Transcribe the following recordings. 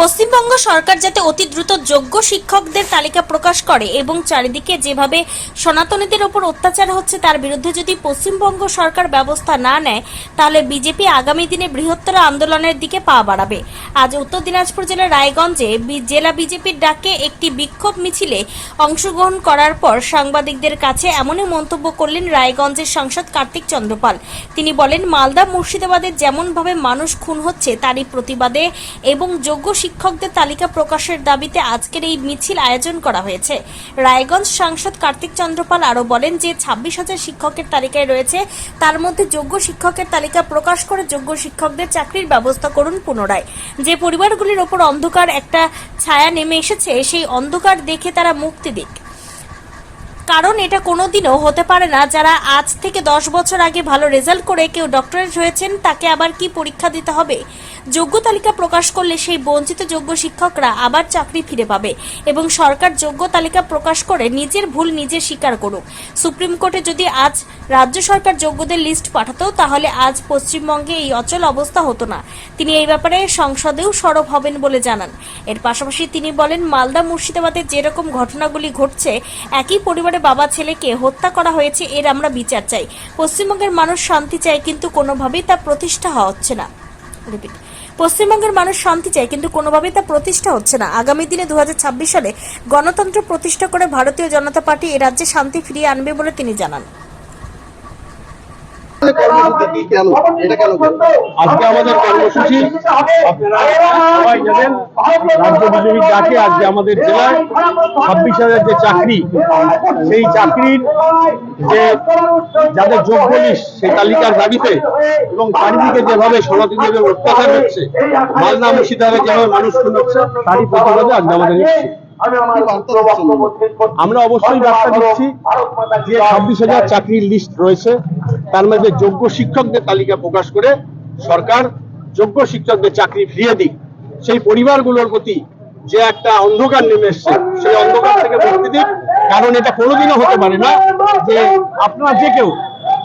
পশ্চিমবঙ্গ সরকার যাতে অতি দ্রুত যোগ্য শিক্ষকদের তালিকা প্রকাশ করে এবং চারিদিকে যেভাবে সনাতনীদের ওপর অত্যাচার হচ্ছে তার বিরুদ্ধে যদি পশ্চিমবঙ্গ সরকার ব্যবস্থা না নেয়, তাহলে বিজেপি আগামী দিনে বৃহত্তর আন্দোলনের দিকে পা বাড়াবে। আজ উত্তর দিনাজপুর জেলার রায়গঞ্জে জেলা বিজেপির ডাকে একটি বিক্ষোভ মিছিলে অংশগ্রহণ করার পর সাংবাদিকদের কাছে এমনই মন্তব্য করলেন রায়গঞ্জের সাংসদ কার্তিক চন্দ্রপাল। তিনি বলেন, মালদা মুর্শিদাবাদের যেমনভাবে মানুষ খুন হচ্ছে, তারই প্রতিবাদে এবং যোগ্য শিক্ষকদের তালিকা প্রকাশের দাবিতে আজকের এই মিছিল আয়োজন করা হয়েছে। রায়গঞ্জ সাংসদ কার্তিক চন্দ্রপাল আরও বলেন যে ছাব্বিশ হাজার শিক্ষকের তালিকায় রয়েছে। তার মধ্যে যোগ্য শিক্ষকের তালিকা প্রকাশ করে যোগ্য শিক্ষকদের চাকরির ব্যবস্থা করুন পুনরায়। যে পরিবারগুলির ওপর অন্ধকার একটা ছায়া নেমে এসেছে, সেই অন্ধকার দেখে তারা মুক্তি দিক। কারণ এটা কোনোদিনও হতে পারে না। যারা আজ থেকে দশ বছর আগে ভালো রেজাল্ট করে কেউ ডক্টরেট হয়েছেন, তাকে আবার কি পরীক্ষা দিতে হবে? যোগ্য তালিকা প্রকাশ করলে সেই বঞ্চিত যোগ্য শিক্ষকরা আবার চাকরি ফিরে পাবে এবং সরকার যোগ্য তালিকা প্রকাশ করে নিজের ভুল নিজে স্বীকার করুক। সুপ্রিম কোর্টে যদি আজ রাজ্য সরকার যোগ্যদের লিস্ট পাঠাতো, তাহলে আজ পশ্চিমবঙ্গে এই অচল অবস্থা হতো না। তিনি এই ব্যাপারে সংসদেও সরব হবেন বলে জানান। এর পাশাপাশি তিনি বলেন, মালদা মুর্শিদাবাদে যেরকম ঘটনাগুলি ঘটছে, একই পরিবারে বাবা ছেলেকে হত্যা করা হয়েছে, এর আমরা বিচার চাই। পশ্চিমবঙ্গের মানুষ শান্তি চায়, কিন্তু কোনোভাবেই তা প্রতিষ্ঠা হওয়া হচ্ছে না। রিপিট। পশ্চিমবঙ্গের মানুষ শান্তি চায়, কিন্তু কোনোভাবেই তা প্রতিষ্ঠা হচ্ছে না। আগামী দিনে দু হাজার ছাব্বিশ সালে গণতন্ত্র প্রতিষ্ঠা করে ভারতীয় জনতা পার্টি এ রাজ্যে শান্তি ফিরিয়ে আনবে বলে তিনি জানান। আজকে আমাদের কর্মসূচি রাজ্য ডাকে আজকে আমাদের জেলায় ছাব্বিশ হাজার যে চাকরি, সেই চাকরির যে যাদের যোগ্য সেই তালিকার দাবিতে এবং চারিদিকে যেভাবে অত্যাচার হচ্ছে, মালদা যেভাবে মানুষ হচ্ছে তারই প্রতিবাদে আজকে আমাদের? আমরা অবশ্যই বার্তা দিচ্ছি যে ছাব্বিশ হাজার চাকরির লিস্ট রয়েছে তার মধ্যে যোগ্য শিক্ষকদের তালিকা প্রকাশ করে সরকার যোগ্য শিক্ষকদের চাকরি ফিরিয়ে দিক, সেই পরিবারগুলোর প্রতি যে একটা অন্ধকার নেমে এসছে, সেই অন্ধকার থেকে মুক্তি দিক। কারণ এটা কোনোদিনও হতে পারে না যে আপনারা যে কেউ,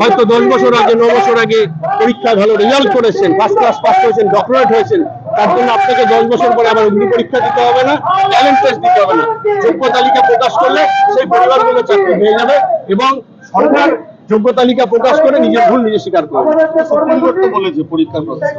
হয়তো দশ বছর আগে, ন বছর আগে পরীক্ষায় ভালো রেজাল্ট করেছেন ফার্স্ট ক্লাস পাস করেছেন ডক্টরেট হয়েছেন, তার জন্য আপনাকে দশ বছর পরে আবার অগ্নি পরীক্ষা দিতে হবে না ট্যালেন্ট টেস্ট দিতে হবে না। যোগ্য তালিকা প্রকাশ করলে সেই পরিবারগুলো চাকরি হয়ে যাবে এবং সরকার যোগ্য তালিকা প্রকাশ করে নিজের ভুল নিজে স্বীকার করবে। সুপ্রিম কোর্ট বলেছে পরীক্ষার প্রসেস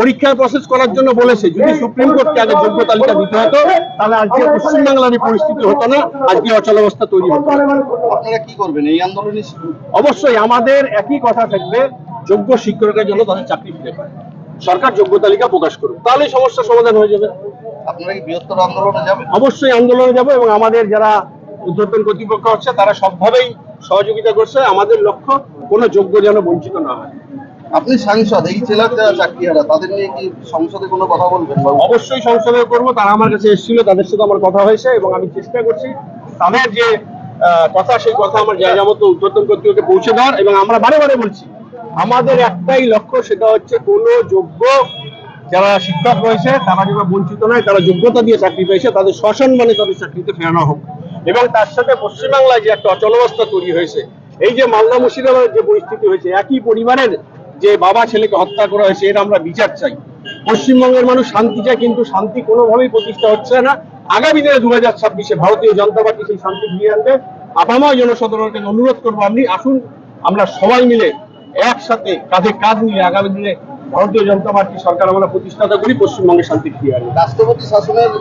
পরীক্ষার প্রসেস করার জন্য বলেছে যদি সুপ্রিম কোর্টকে আগে যোগ্য তালিকা দিতে হতো তাহলে আজকে পশ্চিমবাংলার এই পরিস্থিতি হতো না আজকে অচল অবস্থা তৈরি হতো। আপনারা কি করবেন? এই আন্দোলনে অবশ্যই আমাদের একই কথা থাকবে যোগ্য শিক্ষকের জন্য তাদের চাকরি ফিরে পায়। সরকার যোগ্য তালিকা প্রকাশ করুক তাহলে সমস্যার সমাধান হয়ে যাবে। আপনারা কি বৃহত্তর আন্দোলনে যাবেন? অবশ্যই আন্দোলনে যাব এবং আমাদের যারা উদ্যোতন কর্তৃপক্ষ হচ্ছে তারা সবভাবেই সহযোগিতা করছে আমাদের লক্ষ্য কোনো যোগ্য যেন বঞ্চিত না হয়। আপনি সাংসদ এই জেলার যারা চাকরিহারা তাদের নিয়ে কি সংসদে কোনো কথা বলবেন? অবশ্যই সংসদে করব তারা আমার কাছে এসেছিল তাদের সাথে আমার কথা হয়েছে এবং আমি চেষ্টা করছি তাদের যে কথা সেই কথা আমার জায়গা মতো উদ্বোধন কর্তৃপক্ষে পৌঁছে দেওয়ার এবং আমরা বারে বারে বলছি আমাদের একটাই লক্ষ্য সেটা হচ্ছে কোনো যোগ্য যারা শিক্ষক রয়েছে তারা যেন বঞ্চিত নয় তারা যোগ্যতা দিয়ে চাকরি পেয়েছে তাদের সসম্মানে তাদের চাকরিতে ফেরানো হোক। এবং তার সাথে পশ্চিমবাংলায় যে একটা অচলাবস্থা তৈরি হয়েছে, এই যে মালদা মুর্শিদাবাদের যে পরিস্থিতি হয়েছে, একই পরিবারের যে বাবা ছেলেকে হত্যা করা হয়েছে এর আমরা বিচার চাই। পশ্চিমবঙ্গের মানুষ শান্তি চায়, কিন্তু শান্তি কোনোভাবেই প্রতিষ্ঠা হচ্ছে না। আগামী দিনে দু হাজার ছাব্বিশে ভারতীয় জনতা পার্টি সেই শান্তি ফিরিয়ে আনবে। আপাময় জনসাধারণকে অনুরোধ করব, আপনি আসুন, আমরা সবাই মিলে একসাথে কাঁধে কাঁধ নিয়ে আগামী দিনে ভারতীয় জনতা পার্টি সরকার আমরা প্রতিষ্ঠাতা করি, পশ্চিমবঙ্গে শান্তি ফিরিয়ে আনবে। রাষ্ট্রপতি শাসনের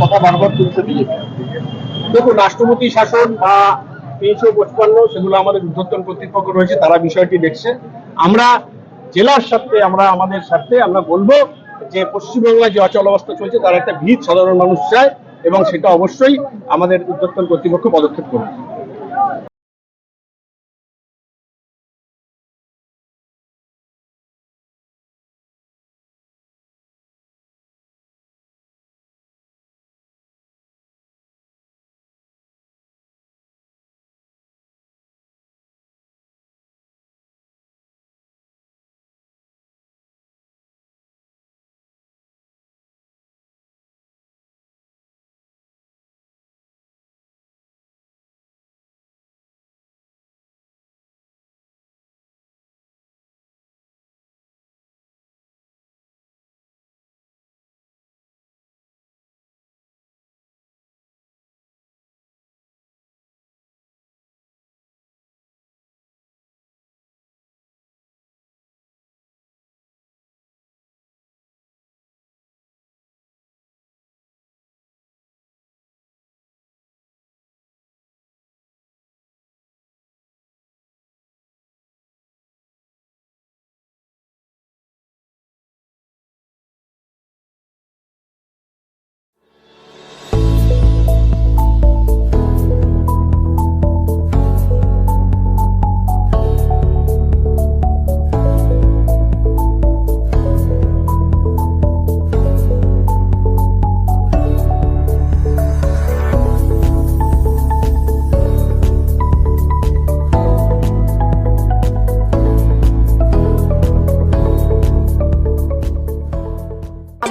কথা বারবার তুলছে বিজেপি। দেখুন, রাষ্ট্রপতি শাসন বা তিনশো পঁচপান্ন সেগুলো আমাদের উদ্ধর্তন কর্তৃপক্ষ রয়েছে, তারা বিষয়টি দেখছে। আমরা জেলার স্বার্থে, আমরা আমাদের স্বার্থে, আমরা বলব যে পশ্চিমবঙ্গে যে অচল অবস্থা চলছে, তার একটা ভিত সাধারণ মানুষ চায় এবং সেটা অবশ্যই আমাদের উদ্যোতন কর্তৃপক্ষ পদক্ষেপ করবে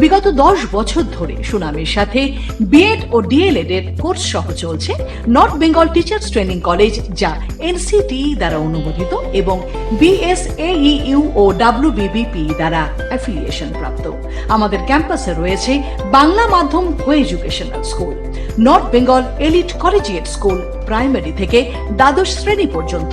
বিগত দশ বছর ধরে সুনামের সাথে বিএড ও ডিএলএড এর কোর্স সহ চলছে north Bengal teachers training college যা এনসিটি দ্বারা অনুমোদিত এবং বিএসএইউ ও ডাব্লিউবিবিপি দ্বারা অ্যাফিলিয়েশন প্রাপ্ত। আমাদের ক্যাম্পাসে রয়েছে বাংলা মাধ্যম co educational school north Bengal elite collegiate school primary থেকে দ্বাদশ শ্রেণি পর্যন্ত।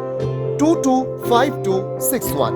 two two five two six one